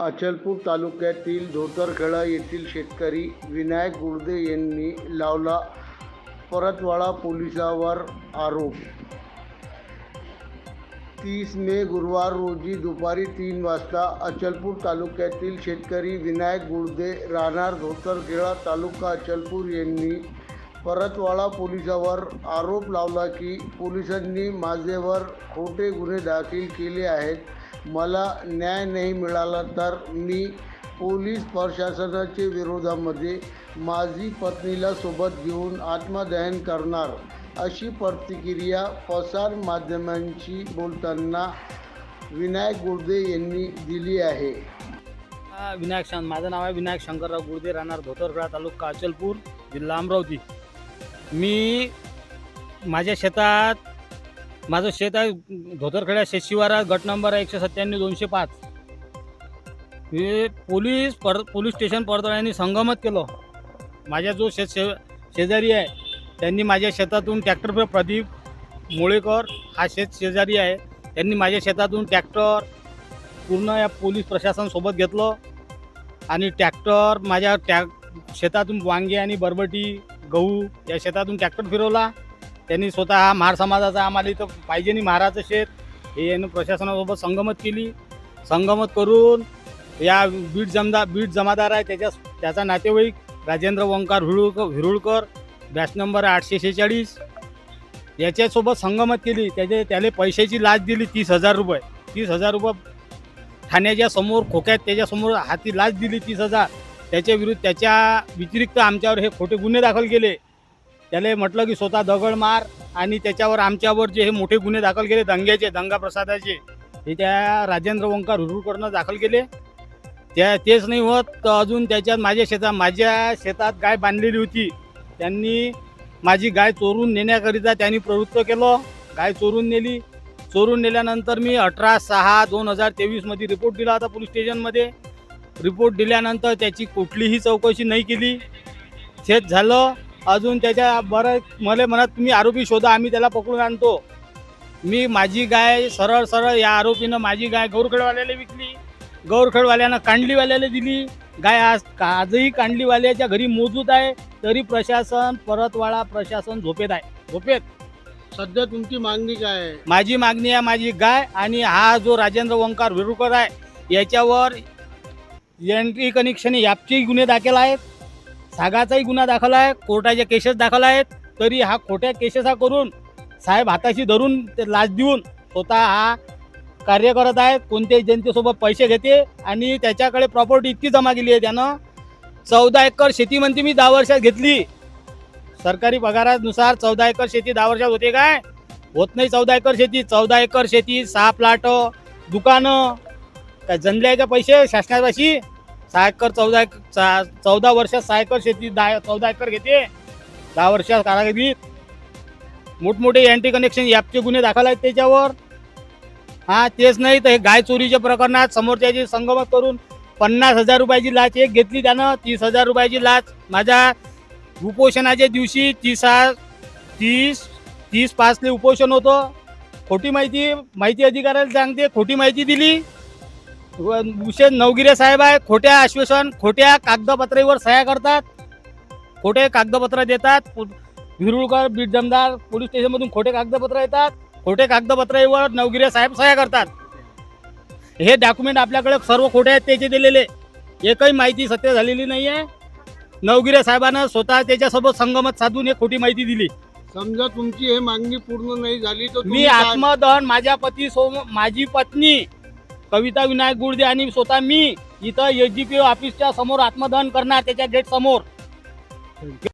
अचलपूर तालुक्यातील धोतरखेडा येथील शेतकरी विनायक गुर्दे यांनी लावला परतवाडा पोलिसावर आरोप. तीस मे गुरुवार रोजी दुपारी तीन वाजता अचलपूर तालुक्यातील शेतकरी विनायक गुर्दे राहणार धोतरखेडा तालुका अचलपूर यांनी परतवाडा पोलिसावर आरोप लावला की पोलिसांनी माझेवर खोटे गुन्हे दाखल केले आहेत. मला न्याय नाही मिळाला तर मी पोलीस प्रशासनाच्या विरोधामध्ये माझी पत्नीला सोबत घेऊन आत्मदहन करणार अशी प्रतिक्रिया प्रसार माध्यमांशी बोलताना विनायक गुर्दे यांनी दिली आहे. हा, विनायक शं माझं नाव आहे विनायक शंकरराव गुर्दे राहणार धोतरगडा तालुका अचलपूर जिल्हा अमरावती. मी माझ्या शेतात माझं शेत आहे धोतरखेडा शेतशिवारा गट नंबर आहे एकशे सत्त्याण्णव दोनशे पाच. हे पोलीस पर पोलीस स्टेशन परतवाड्याने संगमत केलं. माझ्या जो शेत शे शेजारी आहे त्यांनी माझ्या शेतातून ट्रॅक्टर प्रदीप मुळेकर हा शेत शेजारी आहे त्यांनी माझ्या शेतातून ट्रॅक्टर पूर्ण या पोलीस प्रशासनसोबत घेतलं आणि ट्रॅक्टर माझ्या टॅ शेतातून वांगे आणि बरबटी गहू या शेतातून ट्रॅक्टर फिरवला. त्यांनी स्वतः हा महार समाजाचा आम्हाला इथं पाहिजे नाही महाराचं शेत. हे यानं प्रशासनासोबत संगमत केली. संगमत करून या बीड जमदा बीड जमादार आहे त्याच्या त्याचा नातेवाईक राजेंद्र ओंकार हिरुळकर हिरुळकर बॅच नंबर आठशे शेहेचाळीस. याच्यासोबत संगमत केली. त्याचे त्याला पैशाची लाच दिली तीस हजार रुपये. तीस हजार रुपये ठाण्याच्या समोर खोक्यात त्याच्यासमोर हाती लाच दिली तीस हजार. त्याच्या विरुद्ध त्याच्या व्यतिरिक्त आमच्यावर हे खोटे गुन्हे दाखल केले. त्याला म्हटलं की स्वतः दगड मार आणि त्याच्यावर आमच्यावर जे हे मोठे गुन्हे दाखल केले दंग्याचे दंगा प्रसादाचे हे त्या राजेंद्र ओंकार हुरुकडनं दाखल केले. त्या तेच नाही होत तर अजून त्याच्यात माझ्या शेतात माझ्या शेतात गाय बांधलेली होती. त्यांनी माझी गाय चोरून नेण्याकरिता त्यांनी प्रवृत्त केलं. गाय चोरून नेली. चोरून नेल्यानंतर मी अठरा सहा दोन हजार तेवीसमध्ये रिपोर्ट दिला होता पोलीस स्टेशनमध्ये. रिपोर्ट दिल्यानंतर त्याची कुठलीही चौकशी नाही केली. थेट झालं. अजून त्याच्या बरं मला म्हणत तुम्ही आरोपी शोधा आम्ही त्याला पकडून आणतो. मी माझी गाय सरळ सरळ या आरोपीनं माझी गाय गौरखेडवाल्याला विकली. गौरखेडवाल्यानं कांडलीवाल्याला दिली. गाय आज आजही कांडलीवाल्याच्या घरी मोजूद आहे तरी प्रशासन परतवाडा प्रशासन झोपेत आहे. झोपेत? सध्या तुमची मागणी काय आहे? माझी मागणी आहे माझी गाय आणि हा जो राजेंद्र ओंकार विरुकर आहे याच्यावर एंट्री कनेक्शन यापचेही गुन्हे दाखल आहेत. सागाचाही गुन्हा दाखल आहे कोर्टाचे केसेस दाखल आहेत तरी हा खोट्या केसेस हा करून साहेब हाताशी धरून ते लाच देऊन स्वतः हा कार्य करत आहे कोणत्याही जनतेसोबत पैसे घेते आणि त्याच्याकडे प्रॉपर्टी इतकी जमा केली आहे त्यानं. चौदा एकर शेती म्हणते मी दहा वर्षात घेतली. सरकारी पगारानुसार चौदा एकर शेती दहा वर्षात होते काय? होत नाही चौदा एकर शेती. चौदा एकर शेती सहा प्लाट दुकानं काय जनल्याचे पैसे शासनापाशी? सहा एकर चौदा एक चा- चौदा वर्षात सहा एकर शेती दहा चौदा एकर घेते. दहा वर्षात कारागिरीत मोठमोठे अँटी कनेक्शन यापचे गुन्हे दाखल आहेत त्याच्यावर. हा तेच नाही तर हे गाय चोरीच्या प्रकरणात समोरच्याची संगमत करून पन्नास हजार रुपयाची लाच एक घेतली त्यानं. तीस हजार रुपयाची लाच माझ्या उपोषणाच्या दिवशी तीस तीस तीस पाचले उपोषण होतं. खोटी माहिती माहिती अधिकाऱ्याला सांगते. खोटी माहिती दिली. विशेष नवगिरे साहेब आहे खोट्या आश्वासन खोट्या कागदपत्रावर सह्या करतात. खोटे कागदपत्र देतात. विरुळकर बीड जमदार पोलीस स्टेशनमधून खोटे कागदपत्र येतात. खोटे कागदपत्रावर नवगिरे साहेब सह्या करतात. हे डॉक्युमेंट आपल्याकडे सर्व खोटे आहेत त्याचे दिलेले. एकही माहिती सत्य झालेली नाही आहे नवगिरे साहेबांना स्वतः त्याच्यासोबत संगमत साधून हे खोटी माहिती दिली. समजा तुमची हे मागणी पूर्ण नाही झाली तर मी आत्मदहन माझ्या पती माझी पत्नी कविता विनायक गुडदे आणि स्वतः मी इथं एच जी पी ऑफिसच्या समोर आत्मदहन करणार त्याच्या गेट समोर.